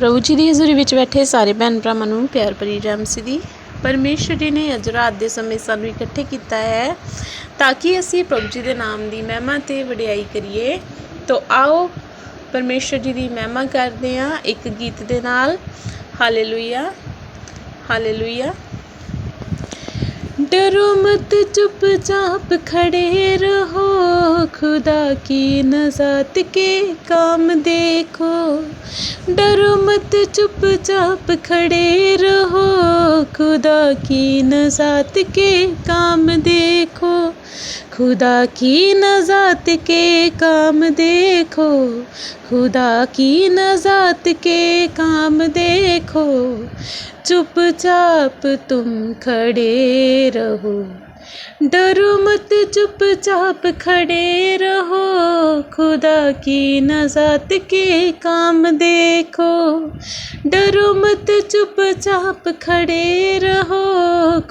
ਪ੍ਰਭੂ ਜੀ ਦੀ ਹਜ਼ੂਰੀ ਵਿੱਚ ਬੈਠੇ ਸਾਰੇ ਭੈਣ ਭਰਾਵਾਂ ਨੂੰ ਪਿਆਰ ਭਰੀ ਜੈ ਮਸੀਹ ਦੀ। ਪਰਮੇਸ਼ਰ ਜੀ ਨੇ ਅੱਜ ਰਾਤ ਦੇ ਸਮੇਂ ਸਾਨੂੰ ਇਕੱਠੇ ਕੀਤਾ ਹੈ ਤਾਂ ਕਿ ਅਸੀਂ ਪ੍ਰਭੂ ਜੀ ਦੇ ਨਾਮ ਦੀ ਮਹਿਮਾ ਤੇ ਵਡਿਆਈ ਕਰੀਏ। ਤਾਂ ਆਓ, ਪਰਮੇਸ਼ਰ ਜੀ ਦੀ ਮਹਿਮਾ ਕਰਦੇ ਹਾਂ ਇੱਕ ਗੀਤ ਦੇ ਨਾਲ। Hallelujah hallelujah. डरो मत चुपचाप खड़े रहो खुदा की नजात के काम देखो डरो मत चुपचाप खड़े रहो खुदा की नजात के काम देखो खुदा की नजात के काम देखो खुदा की नजात के काम देखो चुपचाप तुम खड़े रहो डरो मत चुपचाप खड़े रहो खुदा की नजात के काम देखो डरो मत चुपचाप खड़े रहो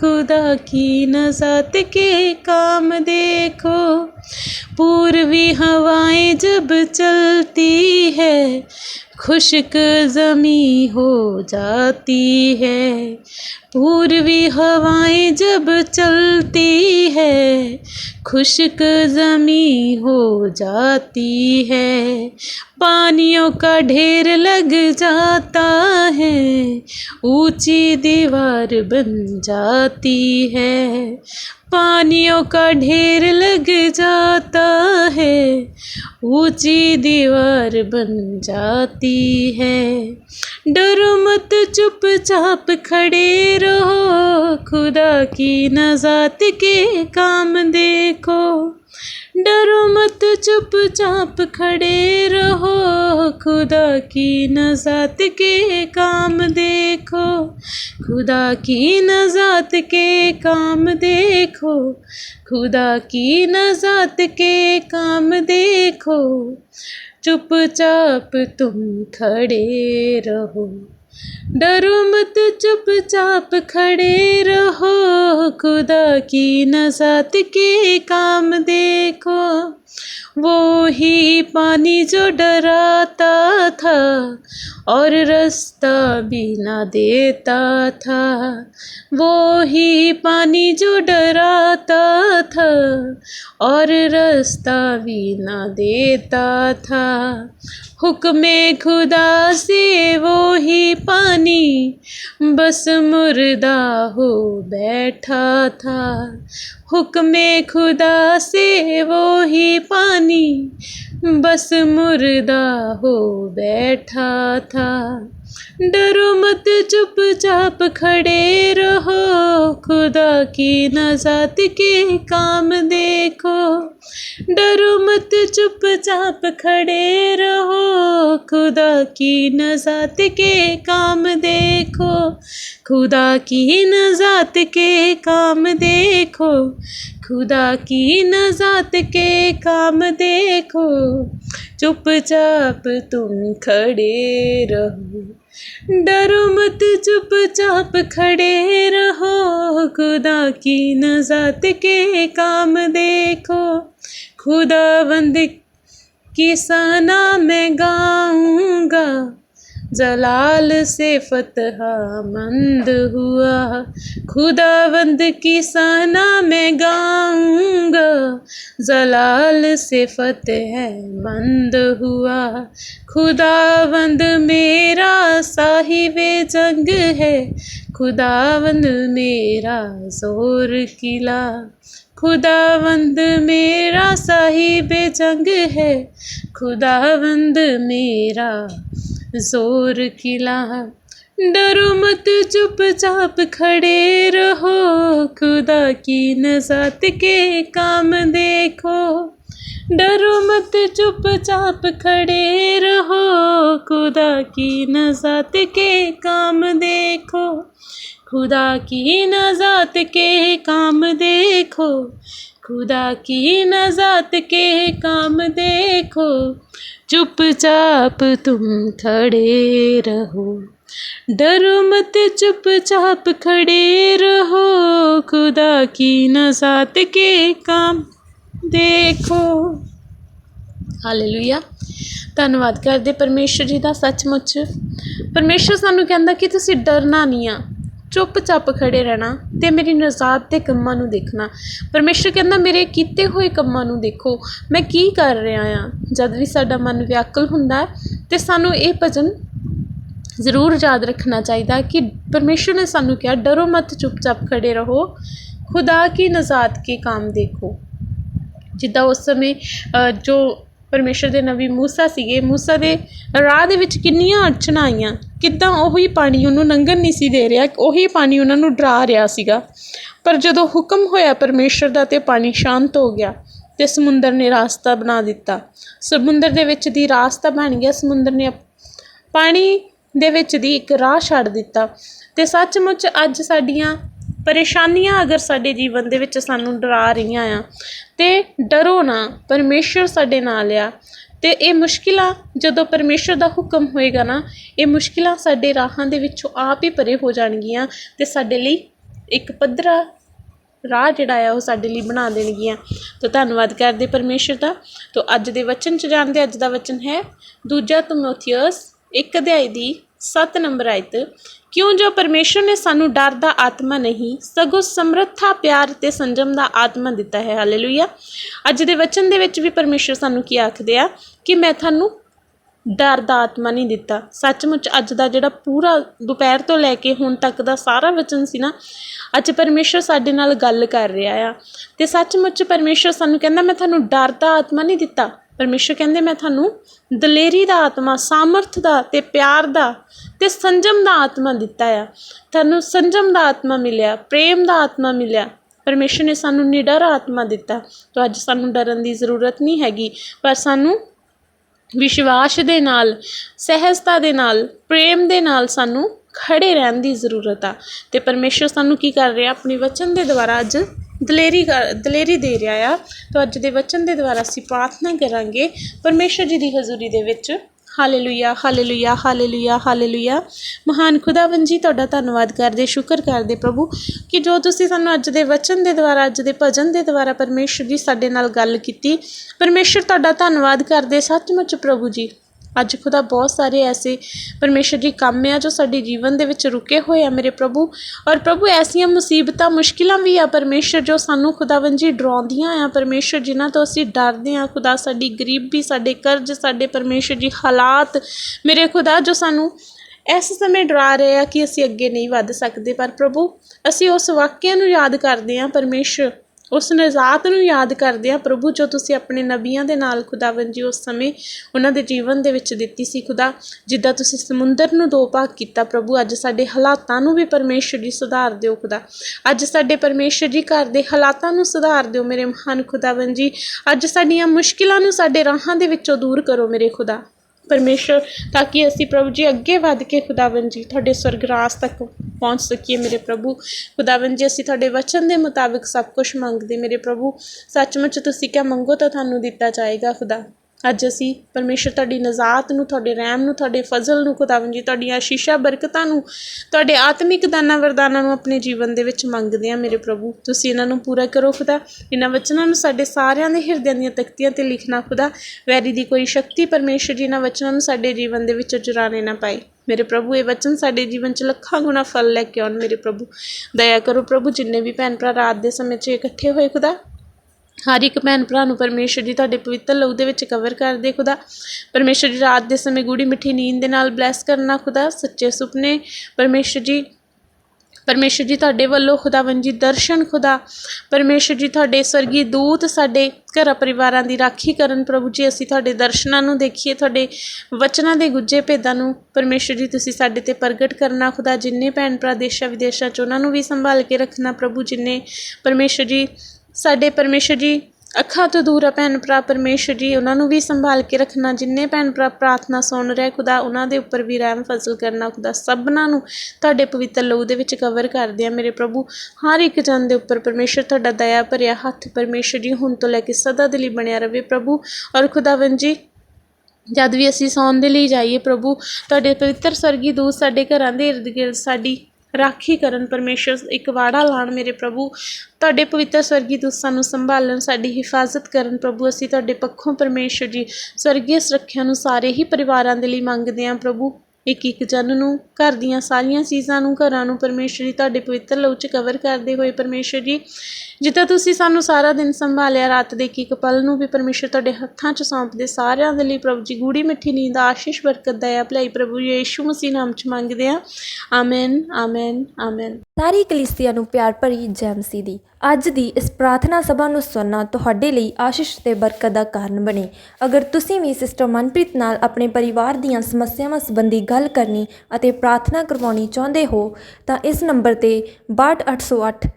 खुदा की नजात के काम देखो पूर्वी हवाएं जब चलती है खुश्क ज़मी हो जाती है पूर्वी हवाएं जब चलती है। खुश्क ज़मी हो जाती है। पानियों का ढेर लग जाता है। ऊँची दीवार बन जाती है। पानियों का ढेर लग जाता है। ऊँची दीवार बन जाती है। डरो मत, चुपचाप खड़े रहो। खुदा की नजात के काम देखो। डरो मत, चुपचाप खड़े रहो। खुदा की नजात के काम देखो। खुदा की नजात के काम देखो। खुदा की नजात के काम देखो। चुपचाप तुम खड़े रहो। डरो मत चुपचाप खड़े रहो खुदा की नजात के काम देखो वो ही पानी जो डराता था और रास्ता भी ना देता था। वो ही पानी जो डराता था और रास्ता भी ना देता था। हुक्म खुदा से वो ही पानी बस मुर्दा हो बैठा था। हुक्म खुदा से वो ही पानी बस मुर्दा हो बैठा था। डरो मत चुपचाप खड़े रहो खुदा की नजात के काम देखो डरो मत चुपचाप खड़े रहो खुदा की नजात के काम देखो खुदा की नजात के काम देखो खुदा की नजात के काम देखो चुपचाप तुम खड़े रहो डरो मत चुपचाप खड़े रहो खुदा की नजात के काम देखो खुदावंद की सना मैं गाऊंगा जलाल से फतहा मंद हुआ खुदावंद की सना मैं गाऊंगा जलाल से फतह मंद हुआ खुदावंद मेरा साहिब जंग है खुदावंद मेरा जोर किला खुदावंद मेरा साहिब जंग है खुदावंद मेरा ज़ोर किला। डरो मत, चुपचाप खड़े रहो। खुदा की नजात के काम देखो। डरो मत, चुपचाप खड़े रहो। खुदा की नजात के काम देखो। खुदा की नजात के काम देखो। खुदा की नजात के काम देखो। चुपचाप तुम खड़े रहो डरो मत चुपचाप खड़े रहो खुदा की नजात के काम देखो ਹਾਲੇਲੂਇਆ ਧੰਨਵਾਦ ਕਰਦੇ ਪਰਮੇਸ਼ਰ ਜੀ ਦਾ ਸੱਚਮੁੱਚ ਪਰਮੇਸ਼ਰ ਸਾਨੂੰ ਕਹਿੰਦਾ ਕਿ ਤੁਸੀਂ ਡਰਨਾ ਨਹੀਂ ਆ ਚੁੱਪਚਾਪ ਖੜ੍ਹੇ ਰਹਿਣਾ ਅਤੇ ਮੇਰੀ ਨਜ਼ਾਤ ਦੇ ਕੰਮਾਂ ਨੂੰ ਦੇਖਣਾ। ਪਰਮੇਸ਼ਰ ਕਹਿੰਦਾ, ਮੇਰੇ ਕੀਤੇ ਹੋਏ ਕੰਮਾਂ ਨੂੰ ਦੇਖੋ। ਮੈਂ ਕੀ ਕਰ ਰਿਹਾ ਹਾਂ? ਜਦ ਵੀ ਸਾਡਾ ਮਨ ਵਿਆਕੁਲ ਹੁੰਦਾ ਤਾਂ ਸਾਨੂੰ ਇਹ ਭਜਨ ਜ਼ਰੂਰ ਯਾਦ ਰੱਖਣਾ ਚਾਹੀਦਾ ਕਿ ਪਰਮੇਸ਼ਰ ਨੇ ਸਾਨੂੰ ਕਿਹਾ, ਡਰੋ ਮਤ, ਚੁੱਪਚਾਪ ਖੜੇ ਰਹੋ। ਖੁਦਾ ਕੀ ਨਜ਼ਾਤ ਕੇ ਕੰਮ ਦੇਖੋ। ਜਿੱਦਾਂ ਉਸ ਸਮੇਂ ਜੋ ਪਰਮੇਸ਼ਰ ਦੇ ਨਬੀ ਮੂਸਾ ਸੀਗੇ। ਮੂਸਾ ਦੇ ਰਾਹ ਦੇ ਵਿੱਚ ਕਿੰਨੀਆਂ ਅੜਚਣਾਂ ਆਈਆਂ। ਕਿੱਦਾਂ ਉਹੀ ਪਾਣੀ ਉਹਨੂੰ ਲੰਘਣ ਨਹੀਂ ਸੀ ਦੇ ਰਿਹਾ, ਉਹੀ ਪਾਣੀ ਉਹਨਾਂ ਨੂੰ ਡਰਾ ਰਿਹਾ ਸੀਗਾ। ਪਰ ਜਦੋਂ ਹੁਕਮ ਹੋਇਆ ਪਰਮੇਸ਼ਰ ਦਾ ਤੇ ਪਾਣੀ ਸ਼ਾਂਤ ਹੋ ਗਿਆ ਤੇ ਸਮੁੰਦਰ ਨੇ ਰਾਸਤਾ ਬਣਾ ਦਿੱਤਾ। ਸਮੁੰਦਰ ਦੇ ਵਿੱਚ ਦੀ ਰਾਸਤਾ ਬਣ ਗਿਆ। ਸਮੁੰਦਰ ਨੇ ਅਪ- ਪਾਣੀ ਦੇ ਵਿੱਚ ਦੀ ਇੱਕ ਰਾਹ ਛੱਡ ਦਿੱਤਾ। ਤੇ ਸੱਚਮੁੱਚ ਅੱਜ ਸਾਡੀਆਂ ਪਰੇਸ਼ਾਨੀਆਂ ਅਗਰ ਸਾਡੇ ਜੀਵਨ ਦੇ ਵਿੱਚ ਸਾਨੂੰ ਡਰਾ ਰਹੀਆਂ ਆ, ਤੇ ਡਰੋ ਨਾ, ਪਰਮੇਸ਼ਰ ਸਾਡੇ ਨਾਲ ਆ। ਅਤੇ ਇਹ ਮੁਸ਼ਕਿਲਾਂ ਜਦੋਂ ਪਰਮੇਸ਼ਰ ਦਾ ਹੁਕਮ ਹੋਏਗਾ ਨਾ, ਇਹ ਮੁਸ਼ਕਿਲਾਂ ਸਾਡੇ ਰਾਹਾਂ ਦੇ ਵਿੱਚੋਂ ਆਪ ਹੀ ਪਰੇ ਹੋ ਜਾਣਗੀਆਂ ਅਤੇ ਸਾਡੇ ਲਈ ਇੱਕ ਪੱਧਰਾ ਰਾਹ ਜਿਹੜਾ ਆ, ਉਹ ਸਾਡੇ ਲਈ ਬਣਾ ਦੇਣਗੀਆਂ। ਤਾਂ ਧੰਨਵਾਦ ਕਰਦੇ ਪਰਮੇਸ਼ਰ ਦਾ। ਤਾਂ ਅੱਜ ਦੇ ਵਚਨ ਚ ਜਾਣਦੇ, ਅੱਜ ਦਾ ਵਚਨ ਹੈ, ਦੂਜਾ ਤਮੋਥੀਅਸ ਇੱਕ ਅਧਿਆਇ ਦੀ 7 ਨੰਬਰ ਆਇਤ, ਕਿਉਂ ਜੋ ਪਰਮੇਸ਼ਰ ਨੇ ਸਾਨੂੰ ਡਰ ਦਾ ਆਤਮਾ ਨਹੀਂ, ਸਗੋਂ ਸਮਰੱਥਾ, ਪਿਆਰ ਤੇ ਸੰਜਮ ਦਾ ਆਤਮਾ ਦਿੱਤਾ ਹੈ। ਹਾਲੇਲੂਇਆ ਅੱਜ ਦੇ ਵਚਨ ਦੇ ਵਿੱਚ ਵੀ ਪਰਮੇਸ਼ਰ ਸਾਨੂੰ ਕੀ ਆਖਦੇ ਆ? ਕਿ ਮੈਂ ਤੁਹਾਨੂੰ ਡਰ ਦਾ ਆਤਮਾ ਨਹੀਂ ਦਿੱਤਾ। ਸੱਚਮੁੱਚ ਅੱਜ ਦਾ ਜਿਹੜਾ ਪੂਰਾ ਦੁਪਹਿਰ ਤੋਂ ਲੈ ਕੇ ਹੁਣ ਤੱਕ ਦਾ ਸਾਰਾ ਵਚਨ ਸੀ ਨਾ, ਅੱਜ ਪਰਮੇਸ਼ਰ ਸਾਡੇ ਨਾਲ ਗੱਲ ਕਰ ਰਿਹਾ ਆ। ਤੇ ਸੱਚਮੁੱਚ ਪਰਮੇਸ਼ਰ ਸਾਨੂੰ ਕਹਿੰਦਾ, ਮੈਂ ਤੁਹਾਨੂੰ ਡਰ ਦਾ ਆਤਮਾ ਨਹੀਂ ਦਿੱਤਾ। ਪਰਮੇਸ਼ਰ ਕਹਿੰਦੇ, ਮੈਂ ਤੁਹਾਨੂੰ ਦਲੇਰੀ ਦਾ ਆਤਮਾ, ਸਾਮਰਥ ਦਾ ਤੇ ਪਿਆਰ ਦਾ ਤੇ ਸੰਜਮ ਦਾ ਆਤਮਾ ਦਿੱਤਾ ਆ। ਤੁਹਾਨੂੰ ਸੰਜਮ ਦਾ ਆਤਮਾ ਮਿਲਿਆ, ਪ੍ਰੇਮ ਦਾ ਆਤਮਾ ਮਿਲਿਆ। ਪਰਮੇਸ਼ਰ ਨੇ ਸਾਨੂੰ ਨਿਡਰ ਆਤਮਾ ਦਿੱਤਾ। ਤਾਂ ਅੱਜ ਸਾਨੂੰ ਡਰਨ ਦੀ ਜ਼ਰੂਰਤ ਨਹੀਂ ਹੈਗੀ, ਪਰ ਸਾਨੂੰ ਵਿਸ਼ਵਾਸ ਦੇ ਨਾਲ, ਸਹਿਜਤਾ ਦੇ ਨਾਲ, ਪ੍ਰੇਮ ਦੇ ਨਾਲ ਸਾਨੂੰ ਖੜੇ ਰਹਿਣ ਦੀ ਜ਼ਰੂਰਤ ਆ। ਤੇ ਪਰਮੇਸ਼ਰ ਸਾਨੂੰ ਕੀ ਕਰ ਰਿਹਾ? ਆਪਣੇ ਵਚਨ ਦੇ ਦੁਆਰਾ ਅੱਜ ਦਲੇਰੀ ਕਰ- ਦਲੇਰੀ ਦੇ ਰਿਹਾ ਆ। ਤਾਂ ਅੱਜ ਦੇ ਵਚਨ ਦੇ ਦੁਆਰਾ ਅਸੀਂ ਪ੍ਰਾਰਥਨਾ ਕਰਾਂਗੇ, ਪਰਮੇਸ਼ਰ ਜੀ ਦੀ ਹਜ਼ੂਰੀ ਦੇ ਵਿੱਚ। Hallelujah hallelujah hallelujah hallelujah. ਮਹਾਨ ਖੁਦਾਵੰ ਜੀ, ਤੁਹਾਡਾ ਧੰਨਵਾਦ ਕਰਦੇ, ਸ਼ੁਕਰ ਕਰਦੇ ਪ੍ਰਭੂ, ਕਿ ਜੋ ਤੁਸੀਂ ਸਾਨੂੰ ਅੱਜ ਦੇ ਵਚਨ ਦੇ ਦੁਆਰਾ, ਅੱਜ ਦੇ ਭਜਨ ਦੇ ਦੁਆਰਾ ਪਰਮੇਸ਼ਰ ਜੀ ਸਾਡੇ ਨਾਲ ਗੱਲ ਕੀਤੀ। ਪਰਮੇਸ਼ਰ, ਤੁਹਾਡਾ ਧੰਨਵਾਦ ਕਰਦੇ, ਸੱਚਮੁੱਚ ਪ੍ਰਭੂ ਜੀ। ਅੱਜ ਖੁਦਾ ਬਹੁਤ ਸਾਰੇ ਐਸੇ ਪਰਮੇਸ਼ਰ ਜੀ ਕੰਮ ਆ ਜੋ ਸਾਡੇ ਜੀਵਨ ਦੇ ਵਿੱਚ ਰੁਕੇ ਹੋਏ ਆ ਮੇਰੇ ਪ੍ਰਭੂ। ਔਰ ਪ੍ਰਭੂ, ਐਸੀਆਂ ਮੁਸੀਬਤਾਂ, ਮੁਸ਼ਕਿਲਾਂ ਵੀ ਆ ਪਰਮੇਸ਼ਰ ਜੋ ਸਾਨੂੰ ਖੁਦਾਵੰ ਜੀ ਡਰਾਉਂਦੀਆਂ ਆ। ਪਰਮੇਸ਼ਰ, ਜਿਨ੍ਹਾਂ ਤੋਂ ਅਸੀਂ ਡਰਦੇ ਆ, ਖੁਦਾ ਸਾਡੀ ਗਰੀਬੀ ਸਾਡੇ ਕਰਜ਼, ਸਾਡੇ ਪਰਮੇਸ਼ਰ ਜੀ ਹਾਲਾਤ ਮੇਰੇ ਖੁਦਾ ਜੋ ਸਾਨੂੰ ਇਸ ਸਮੇਂ ਡਰਾ ਰਹੇ ਆ ਕਿ ਅਸੀਂ ਅੱਗੇ ਨਹੀਂ ਵੱਧ ਸਕਦੇ। ਪਰ ਪ੍ਰਭੂ, ਅਸੀਂ ਉਸ ਵਾਕਿਆ ਨੂੰ ਯਾਦ ਕਰਦੇ ਆ ਪਰਮੇਸ਼ਰ। ਉਸ ਨਜ਼ਾਤ ਨੂੰ ਯਾਦ ਕਰਦੇ ਆ ਪ੍ਰਭੂ ਜੋ ਤੁਸੀਂ ਆਪਣੇ ਨਬੀਆਂ ਦੇ ਨਾਲ ਖੁਦਾਵੰ ਜੀ ਉਸ ਸਮੇਂ ਉਹਨਾਂ ਦੇ ਜੀਵਨ ਦੇ ਵਿੱਚ ਦਿੱਤੀ ਸੀ ਖੁਦਾ, ਜਿੱਦਾਂ ਤੁਸੀਂ ਸਮੁੰਦਰ ਨੂੰ ਦੋ ਭਾਗ ਕੀਤਾ ਪ੍ਰਭੂ, ਅੱਜ ਸਾਡੇ ਹਾਲਾਤਾਂ ਨੂੰ ਵੀ ਪਰਮੇਸ਼ਰ ਜੀ ਸੁਧਾਰ ਦਿਓ ਖੁਦਾ। ਅੱਜ ਸਾਡੇ ਪਰਮੇਸ਼ਰ ਜੀ ਘਰ ਦੇ ਹਾਲਾਤਾਂ ਨੂੰ ਸੁਧਾਰ ਦਿਓ ਮੇਰੇ ਮਹਾਨ ਖੁਦਾਵੰ ਜੀ। ਅੱਜ ਸਾਡੀਆਂ ਮੁਸ਼ਕਿਲਾਂ ਨੂੰ ਸਾਡੇ ਰਾਹਾਂ ਦੇ ਵਿੱਚੋਂ ਦੂਰ ਕਰੋ ਮੇਰੇ ਖੁਦਾ। ਪਰਮੇਸ਼ਰ, ਤਾਂ ਕਿ ਅਸੀਂ ਪ੍ਰਭੂ ਜੀ ਅੱਗੇ ਵੱਧ ਕੇ ਖੁਦਾਵੰ ਜੀ, ਤੁਹਾਡੇ ਸਵਰਗ ਰਾਜ ਤੱਕ ਪਹੁੰਚ ਸਕੀਏ ਮੇਰੇ ਪ੍ਰਭੂ। ਖੁਦਾਵੰ ਜੀ, ਅਸੀਂ ਤੁਹਾਡੇ ਵਚਨ ਦੇ ਮੁਤਾਬਿਕ ਸਭ ਕੁਝ ਮੰਗਦੇ ਮੇਰੇ ਪ੍ਰਭੂ, ਸੱਚਮੁੱਚ ਤੁਸੀਂ ਕਿਆ ਮੰਗੋ ਤਾਂ ਤੁਹਾਨੂੰ ਦਿੱਤਾ ਜਾਏਗਾ ਖੁਦਾ। ਅੱਜ ਅਸੀਂ ਪਰਮੇਸ਼ਰ ਤੁਹਾਡੀ ਨਜ਼ਾਤ ਨੂੰ, ਤੁਹਾਡੇ ਰਹਿਮ ਨੂੰ, ਤੁਹਾਡੇ ਫਜ਼ਲ ਨੂੰ ਖੁਦਾਵੰ ਜੀ, ਤੁਹਾਡੀਆਂ ਆਸ਼ੀਸ਼ਾਂ ਬਰਕਤਾਂ ਨੂੰ, ਤੁਹਾਡੇ ਆਤਮਿਕ ਦਾਨਾਂ ਵਰਦਾਨਾਂ ਨੂੰ ਆਪਣੇ ਜੀਵਨ ਦੇ ਵਿੱਚ ਮੰਗਦੇ ਆ ਮੇਰੇ ਪ੍ਰਭੂ। ਤੁਸੀਂ ਇਹਨਾਂ ਨੂੰ ਪੂਰਾ ਕਰੋ ਖੁਦਾ। ਇਹਨਾਂ ਵਚਨਾਂ ਨੂੰ ਸਾਡੇ ਸਾਰਿਆਂ ਦੇ ਹਿਰਦਿਆਂ ਦੀਆਂ ਤਖਤੀਆਂ ਤੇ ਲਿਖਣਾ ਖੁਦਾ। ਵੈਰੀ ਦੀ ਕੋਈ ਸ਼ਕਤੀ ਪਰਮੇਸ਼ਰ ਜੀ, ਇਹਨਾਂ ਵਚਨਾਂ ਨੂੰ ਸਾਡੇ ਜੀਵਨ ਦੇ ਵਿੱਚ ਚੁਰਾਣੇ ਨਾ ਪਾਏ। ਮੇਰੇ ਪ੍ਰਭੂ, ਇਹ ਵਚਨ ਸਾਡੇ ਜੀਵਨ 'ਚ ਲੱਖਾਂ ਗੁਣਾ ਫਲ ਲੈ ਕੇ ਆਉਣ ਮੇਰੇ ਪ੍ਰਭੂ। ਦਇਆ ਕਰੋ ਪ੍ਰਭੂ, ਜਿੰਨੇ ਵੀ ਭੈਣ ਭਰਾ ਰਾਤ ਦੇ ਸਮੇਂ 'ਚ ਇਕੱਠੇ ਹੋਏ ਖੁਦਾ। ਹਰ ਇੱਕ ਭੈਣ ਭਰਾ ਨੂੰ ਪਰਮੇਸ਼ਰ ਜੀ ਤੁਹਾਡੇ ਪਵਿੱਤਰ ਲਹੂ ਦੇ ਵਿੱਚ ਕਵਰ ਕਰ ਦੇ ਖੁਦਾ। ਪਰਮੇਸ਼ਰ ਜੀ ਰਾਤ ਦੇ ਸਮੇਂ ਗੂੜੀ ਮਿੱਠੀ ਨੀਂਦ ਦੇ ਨਾਲ ਬਲੈਸ ਕਰਨਾ ਖੁਦਾ, ਸੱਚੇ ਸੁਪਨੇ। ਪਰਮੇਸ਼ਰ ਜੀ ਪਰਮੇਸ਼ਰ ਜੀ ਤੁਹਾਡੇ ਵੱਲੋਂ ਖੁਦਾਵੰ ਜੀ ਦਰਸ਼ਨ ਖੁਦਾ। ਪਰਮੇਸ਼ਰ ਜੀ ਤੁਹਾਡੇ ਸਵਰਗੀ ਦੂਤ ਸਾਡੇ ਘਰਾਂ ਪਰਿਵਾਰਾਂ ਦੀ ਰਾਖੀ ਕਰਨ ਪ੍ਰਭੂ ਜੀ, ਅਸੀਂ ਤੁਹਾਡੇ ਦਰਸ਼ਨਾਂ ਨੂੰ ਦੇਖੀਏ, ਤੁਹਾਡੇ ਵਚਨਾਂ ਦੇ ਗੁੱਜੇ ਭੇਦਾਂ ਨੂੰ। ਪਰਮੇਸ਼ਰ ਜੀ, ਤੁਸੀਂ ਸਾਡੇ ਤੇ ਪ੍ਰਗਟ ਕਰਨਾ ਖੁਦਾ, ਜਿੰਨੇ ਭੈਣ ਭਰਾ ਦੇਸ਼ਾਂ ਵਿਦੇਸ਼ਾਂ 'ਚ ਉਹਨਾਂ ਨੂੰ ਵੀ ਸੰਭਾਲ ਕੇ ਰੱਖਣਾ ਪ੍ਰਭੂ ਜਿੰਨੇ। ਪਰਮੇਸ਼ਰ ਜੀ ਸਾਡੇ ਪਰਮੇਸ਼ਰ ਜੀ, ਅੱਖਾਂ ਤੋਂ ਦੂਰ ਆ ਭੈਣ ਭਰਾ, ਪਰਮੇਸ਼ਰ ਜੀ, ਉਹਨਾਂ ਨੂੰ ਵੀ ਸੰਭਾਲ ਕੇ ਰੱਖਣਾ, ਜਿੰਨੇ ਭੈਣ ਭਰਾ ਪ੍ਰਾਰਥਨਾ ਸੁਣ ਰਹੇ, ਖੁਦਾ ਉਹਨਾਂ ਦੇ ਉੱਪਰ ਵੀ ਰਹਿਮ ਫਜ਼ਲ ਕਰਨਾ, ਖੁਦਾ ਸਭਨਾਂ ਨੂੰ ਤੁਹਾਡੇ ਪਵਿੱਤਰ ਲਹੂ ਦੇ ਵਿੱਚ ਕਵਰ ਕਰਦੇ ਆ ਮੇਰੇ ਪ੍ਰਭੂ। ਹਰ ਇੱਕ ਜਨ ਦੇ ਉੱਪਰ ਪਰਮੇਸ਼ਰ ਤੁਹਾਡਾ ਦਇਆ ਭਰਿਆ ਹੱਥ, ਪਰਮੇਸ਼ਰ ਜੀ, ਹੁਣ ਤੋਂ ਲੈ ਕੇ ਸਦਾ ਦੇ ਲਈ ਬਣਿਆ ਰਵੇ ਪ੍ਰਭੂ। ਔਰ ਖੁਦਾਵੰ ਜੀ, ਜਦ ਵੀ ਅਸੀਂ ਸੌਣ ਦੇ ਲਈ ਜਾਈਏ ਪ੍ਰਭੂ, ਤੁਹਾਡੇ ਪਵਿੱਤਰ ਸਵਰਗੀ ਦੂਤ ਸਾਡੇ ਘਰਾਂ ਦੇ ਇਰਦ ਗਿਰਦ ਸਾਡੀ ਰਾਖੀ ਕਰਨ ਪਰਮੇਸ਼ਰ ਇੱਕ ਵਾੜਾ ਲਾਣ ਮੇਰੇ ਪ੍ਰਭੂ। ਤੁਹਾਡੇ ਪਵਿੱਤਰ ਸਵਰਗੀ ਦੂਤ ਸਾਨੂੰ ਸੰਭਾਲਣ, ਸਾਡੀ ਹਿਫਾਜ਼ਤ ਕਰਨ ਪ੍ਰਭੂ, ਅਸੀਂ ਤੁਹਾਡੇ ਪੱਖੋਂ ਪਰਮੇਸ਼ਰ ਜੀ ਸਵਰਗੀ ਸੁਰੱਖਿਆ ਨੂੰ ਸਾਰੇ ਹੀ ਪਰਿਵਾਰਾਂ ਦੇ ਲਈ ਮੰਗਦੇ ਹਾਂ ਪ੍ਰਭੂ। ਇੱਕ ਇੱਕ ਜਨ ਨੂੰ, ਘਰ ਦੀਆਂ ਸਾਰੀਆਂ ਚੀਜ਼ਾਂ ਨੂੰ, ਘਰਾਂ ਨੂੰ ਪਰਮੇਸ਼ਰ ਜੀ, ਤੁਹਾਡੇ ਪਵਿੱਤਰ ਲਹੂ 'ਚ ਕਵਰ ਕਰਦੇ ਹੋਏ ਪਰਮੇਸ਼ਰ ਜੀ ਜਿੱਦਾਂ ਤੁਸੀਂ ਸਾਨੂੰ ਸਾਰਾ ਦਿਨ ਸੰਭਾਲਿਆ, ਰਾਤ ਦੇ ਇੱਕ ਇੱਕ ਪਲ ਨੂੰ ਵੀ ਪਰਮੇਸ਼ਰ ਤੁਹਾਡੇ ਹੱਥਾਂ 'ਚ ਸੌਂਪਦੇ, ਸਾਰਿਆਂ ਦੇ ਲਈ ਪ੍ਰਭੂ ਜੀ ਗੂੜੀ ਮਿੱਠੀ ਨੀਂਦ, ਆਸ਼ੀਸ਼, ਬਰਕਤ, ਦਇਆ, ਭਲਾਈ, ਪ੍ਰਭੂ ਯੇਸ਼ੂ ਮਸੀਹ ਨਾਮ 'ਚ ਮੰਗਦੇ ਹਾਂ। Amen amen amen. ਸਾਰੀ ਕਲੀਸਿਆ ਨੂੰ ਪਿਆਰ ਭਰੀ ਜੈ ਮਸੀਹ ਦੀ। ਅੱਜ ਦੀ ਇਸ ਪ੍ਰਾਰਥਨਾ ਸਭਾ ਨੂੰ ਸੁਣਨਾ ਤੁਹਾਡੇ ਲਈ ਆਸ਼ੀਸ਼ ਤੇ ਬਰਕਤ ਦਾ ਕਾਰਨ ਬਣੇ। ਅਗਰ ਤੁਸੀਂ ਵੀ ਸਿਸਟਰ ਮਨਪ੍ਰੀਤ ਨਾਲ ਆਪਣੇ ਪਰਿਵਾਰ ਦੀਆਂ ਸਮੱਸਿਆਵਾਂ ਸੰਬੰਧੀ ਗੱਲ ਕਰਨੀ ਅਤੇ ਪ੍ਰਾਰਥਨਾ ਕਰਵਾਉਣੀ ਚਾਹੁੰਦੇ ਹੋ, ਤਾਂ ਇਸ ਨੰਬਰ ਤੇ 62808